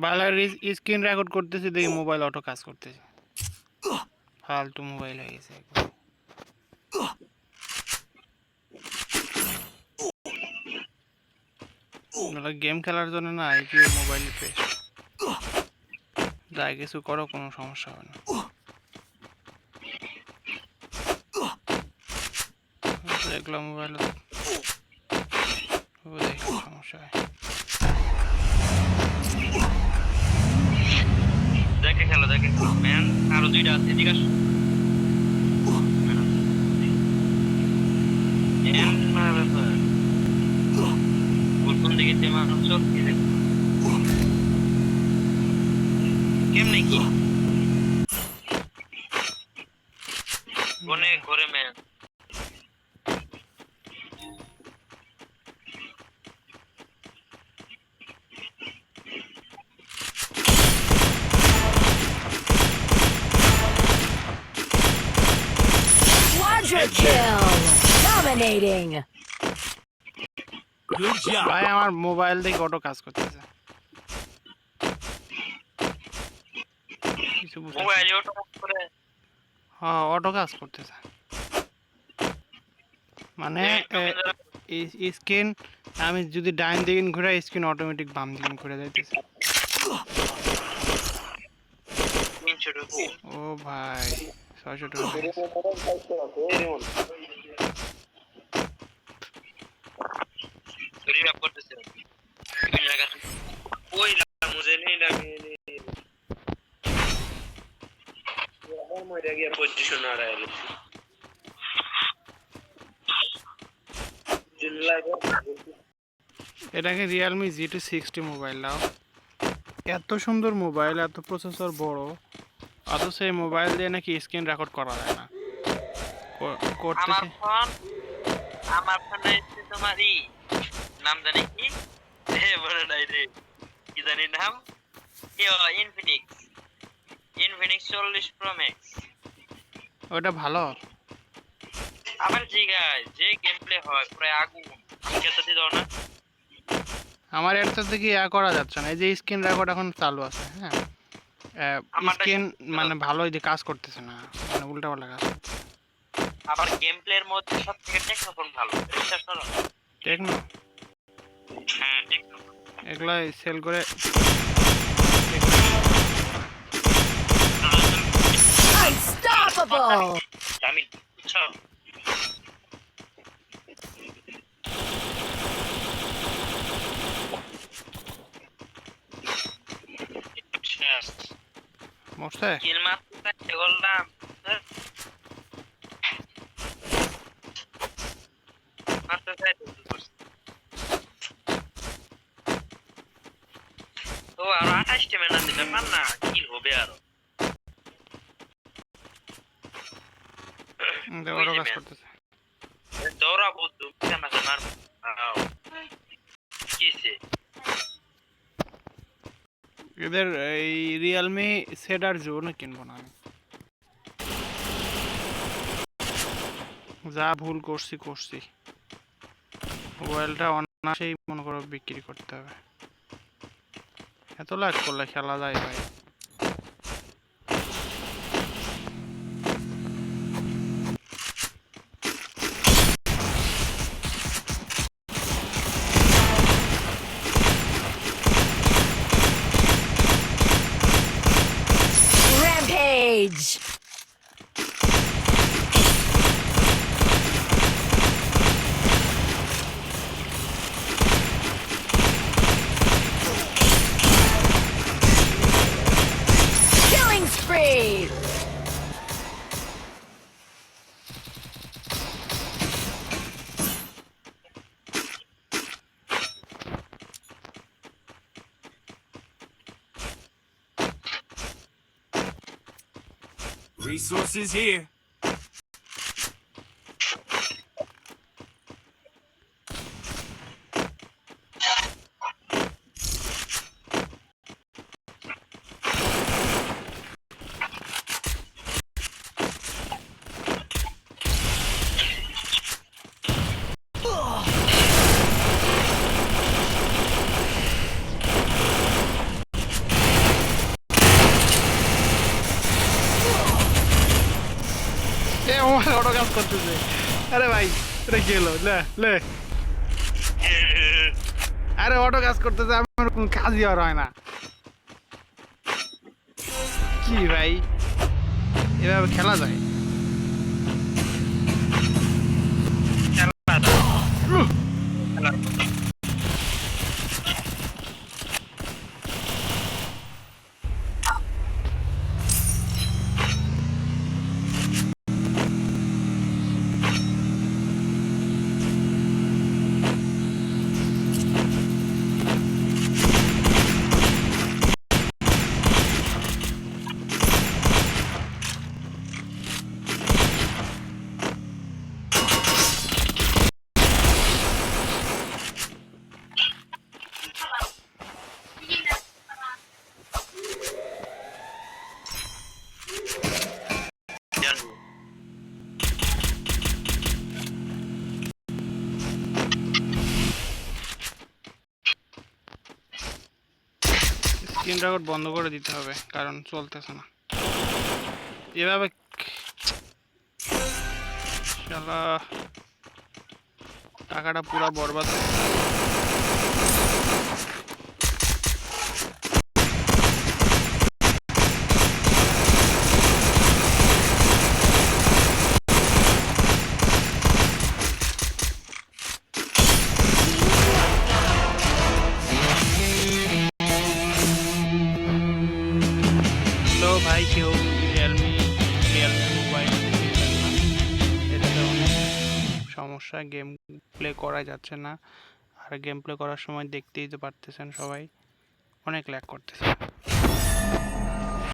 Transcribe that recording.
বালার screen record করতেছি দেখি মোবাইল অটো কাজ করতেছে। ফালতু মোবাইল হয়ে গেছে গেম খেলার জন্য না কি মোবাইল বেস্ট যাই কিছু করো কোনো সমস্যা হবে না। এগুলো মোবাইল সমস্যা হয়। দেখে খেলো দেখে খেলো। ম্যান আরও দুইটা আছে চলছে কেমনে কি? ঘরে man. Kill! Dominating! Good job. ভাই আমার মোবাইল দেখে অটো কাজ করতেছে। মোবাইল ওটা করে। হ্যাঁ অটো কাজ করতেছে। মানে স্ক্রিন আমি যদি ডাইন দিকে ঘুরে স্ক্রিন অটোমেটিক বাম দিকে ঘুরে যাইতেছে। ও ভাই। ছয়শো টাকা এটাকে Realme G two sixty mobile দাও। এত সুন্দর মোবাইল এত প্রসেসর বড়। অথচ এই মোবাইল দিয়ে নাকি স্ক্রিন রেকর্ড করা যায় না? কর- আমার ফোন আমার ফোনে তোমার ই নাম জানি কি? হে বলে নাই রে কি জানি নাম? এ ইনফিনিক্স ইনফিনিক্স চল্লিশ প্রো ম্যাক্স ওটা ভালো। আবার জিগায় যে গেম প্লে হয় প্রায় আগুন খেতে দাও না। আমার এটাতে থেকে ইয়া করা যাচ্ছে না? এই যে স্ক্রিন রেকর্ড এখন চালু আছে হ্যাঁ? স্ক্রিন মানে ভালোই যে কাজ করতেছে না মানে উল্টা পাল্টা কাজ আবার গেম প্লের মধ্যে সব থেকে টেকনোফোন ভালো বিশ্বাস করো? টেকনো হ্যাঁ টেকনো এগুলো সেল করে Unstoppable! আমি বুঝছ? মরছে কিল মারতে বললাম ও আর আঠাশটি মেনা দিতে পার না কিল হবে আরও ওরও কাজ করতেছে দৌড়াবো দুঃখে মাঝে মারবো। কিসে এদের এই রিয়েলমি সেডার জোন কিনবো না আমি। যা ভুল করছি করছি। মোবাইলটা অনায়াসেই মনে করো বিক্রি করতে হবে। এত লাখ করলে খেলা যায় ভাই। Resources here. অটো কাজ করতেছে। আরে ভাই, এটা কি লে লে। আরে অটো কাজ করতেছে আমার কোনো কাজই আর হয় না। কি ভাই? এভাবে খেলা যায়? স্ক্রিন রেকর্ড বন্ধ করে দিতে হবে কারণ চলতেছে না। এভাবে টাকাটা পুরো বরবাদ সমস্যা গেম প্লে করা যাচ্ছে না। আর গেম প্লে করার সময় দেখতেই তো পারতেছেন সবাই। অনেক ল্যাক করতেছে।